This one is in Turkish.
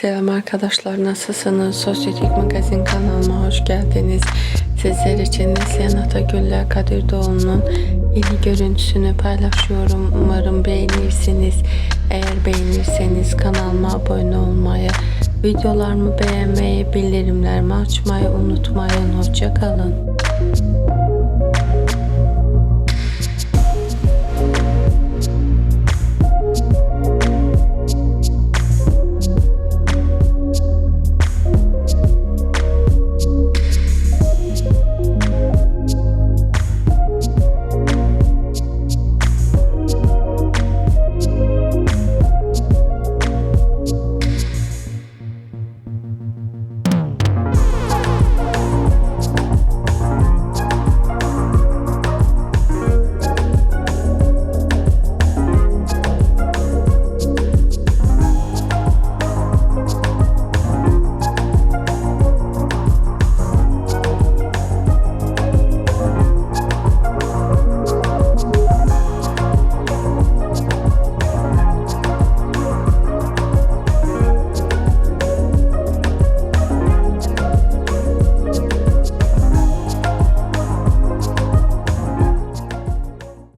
Selam arkadaşlar nasılsınız? Sosyetik Magazin kanalıma hoş geldiniz. Sizler için Neslihan Atagül'le Kadir Doğulu'nun yeni görüntüsünü paylaşıyorum. Umarım beğenirsiniz. Eğer beğenirseniz kanalıma abone olmayı, videolarımı beğenmeyi, bildirimlerimi açmayı unutmayın. Hoşçakalın.